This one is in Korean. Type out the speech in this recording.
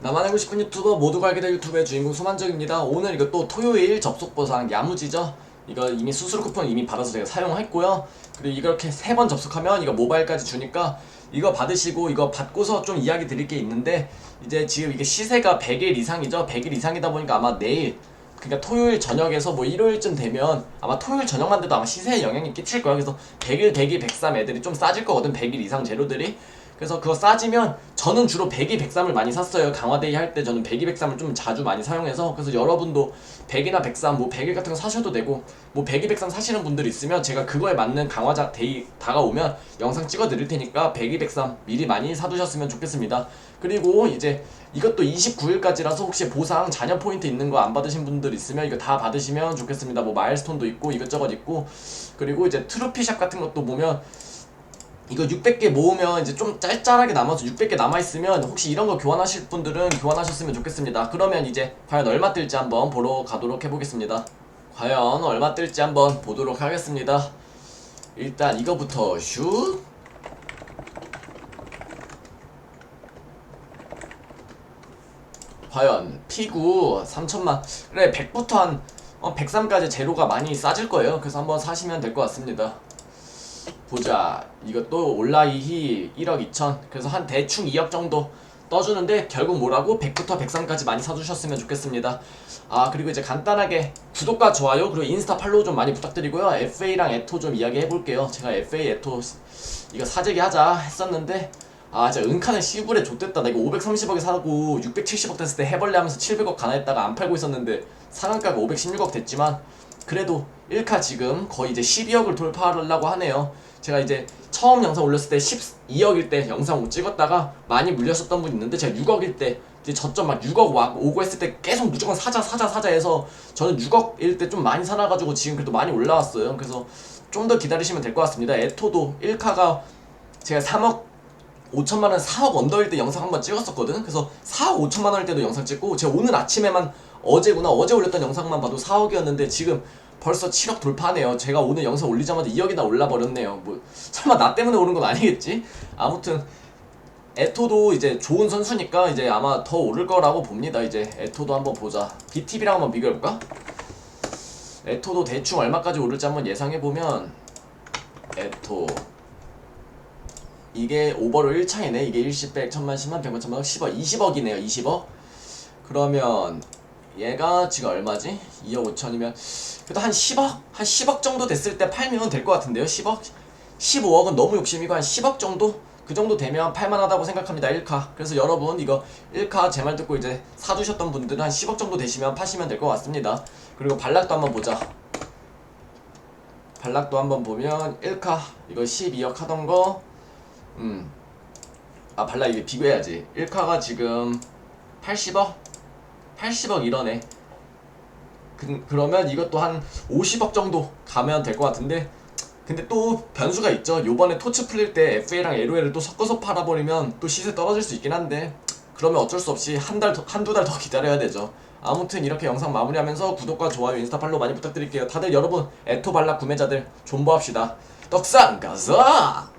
나만 알고 싶은 유튜버 모두가 알게 될 유튜브의 주인공 소만적입니다. 오늘 이거 또 토요일 접속 보상 야무지죠? 이거 이미 수수료 쿠폰 이미 받아서 제가 사용했고요. 그리고 이렇게 세 번 접속하면 이거 모바일까지 주니까 이거 받으시고 이거 받고서 좀 이야기 드릴 게 있는데 이제 지금 이게 시세가 100일 이상이죠. 100일 이상이다 보니까 아마 내일 그러니까 토요일 저녁에서 뭐 일요일쯤 되면 아마 토요일 저녁만 돼도 아마 시세에 영향이 끼칠 거야. 그래서 100일, 102, 103 애들이 좀 싸질 거거든. 100일 이상 재료들이. 그래서 그거 싸지면 저는 주로 102, 103을 많이 샀어요. 강화데이 할 때 저는 102, 103을 좀 자주 많이 사용해서 그래서 여러분도 100이나 103, 뭐 100일 같은 거 사셔도 되고 뭐 102, 103 사시는 분들 있으면 제가 그거에 맞는 강화자 데이 다가오면 영상 찍어 드릴 테니까 102, 103 미리 많이 사두셨으면 좋겠습니다. 그리고 이제 이것도 29일까지라서 혹시 보상 잔여 포인트 있는 거 안 받으신 분들 있으면 이거 다 받으시면 좋겠습니다. 뭐 마일스톤도 있고 이것저것 있고 그리고 이제 트로피샵 같은 것도 보면 이거 600개 모으면 이제 좀 짤짤하게 남아서 600개 남아있으면 혹시 이런 거 교환하실 분들은 교환하셨으면 좋겠습니다. 그러면 이제 과연 얼마 뜰지 한번 보러 가도록 해보겠습니다. 과연 얼마 뜰지 한번 보도록 하겠습니다. 일단 이거부터 슛. 과연 피구 3천만 그래 100부터 한 어, 103까지 제로가 많이 싸질 거예요. 그래서 한번 사시면 될 것 같습니다. 보자. 이것도 온라이히 1억 2천. 그래서 한 대충 2억 정도 떠주는데 결국 뭐라고? 100부터 103까지 많이 사주셨으면 좋겠습니다. 아 그리고 이제 간단하게 구독과 좋아요 그리고 인스타 팔로우 좀 많이 부탁드리고요. FA랑 에토 좀 이야기 해 볼게요. 제가 FA 에토 이거 사재기 하자 했었는데 아 진짜 은카는 시불에 좆됐다 나 이거 530억에 사고 670억 됐을 때 해벌레 하면서 700억 가나 했다가 안 팔고 있었는데 상한가가 516억 됐지만 그래도 1카 지금 거의 이제 12억을 돌파하려고 하네요. 제가 이제 처음 영상 올렸을 때 12억일 때 영상 찍었다가 많이 물렸었던 분 있는데 제가 6억일 때 이제 저점 막 6억 와, 오고 했을 때 계속 무조건 사자 사자 사자 해서 저는 6억일 때 좀 많이 사놔가지고 지금 그래도 많이 올라왔어요. 그래서 좀 더 기다리시면 될 것 같습니다. 에토도 1카가 제가 3억 5천만 원 4억 언더일 때 영상 한번 찍었었거든. 그래서 4억 5천만 원일 때도 영상 찍고 제가 오늘 아침에만 어제구나 어제 올렸던 영상만 봐도 4억이었는데 지금 벌써 7억 돌파하네요. 제가 오늘 영상 올리자마자 2억이나 올라 버렸네요. 뭐 설마 나 때문에 오른 건 아니겠지? 아무튼 에토도 이제 좋은 선수니까 이제 아마 더 오를 거라고 봅니다. 이제 에토도 한번 보자. BTV랑 한번 비교해 볼까? 에토도 대충 얼마까지 오를지 한번 예상해 보면 에토 이게 오버로 1차이네. 이게 1십 100, 1000만, 10만, 100만, 1000만, 10억, 20억이네요. 20억. 그러면 얘가 지금 얼마지? 2억 5천이면 그래도 한 10억? 한 10억 정도 됐을 때 팔면 될 것 같은데요. 10억? 15억은 너무 욕심이고 한 10억 정도? 그 정도 되면 팔만하다고 생각합니다. 1카. 그래서 여러분 이거 1카 제 말 듣고 이제 사두셨던 분들은 한 10억 정도 되시면 파시면 될 것 같습니다. 그리고 발락도 한번 보자. 발락도 한번 보면 1카 이거 12억 하던 거 음. 아, 발라 이게 비교해야지. 1카가 지금 80억? 80억 이러네. 그, 그러면 이것도 한 50억 정도 가면 될 것 같은데 근데 또 변수가 있죠. 요번에 토츠 풀릴 때 FA랑 LOL을 또 섞어서 팔아버리면 또 시세 떨어질 수 있긴 한데 그러면 어쩔 수 없이 한 달, 한두 달 더 기다려야 되죠. 아무튼 이렇게 영상 마무리하면서 구독과 좋아요, 인스타 팔로우 많이 부탁드릴게요. 다들 여러분, 에토발라 구매자들 존버합시다. 떡상 가자!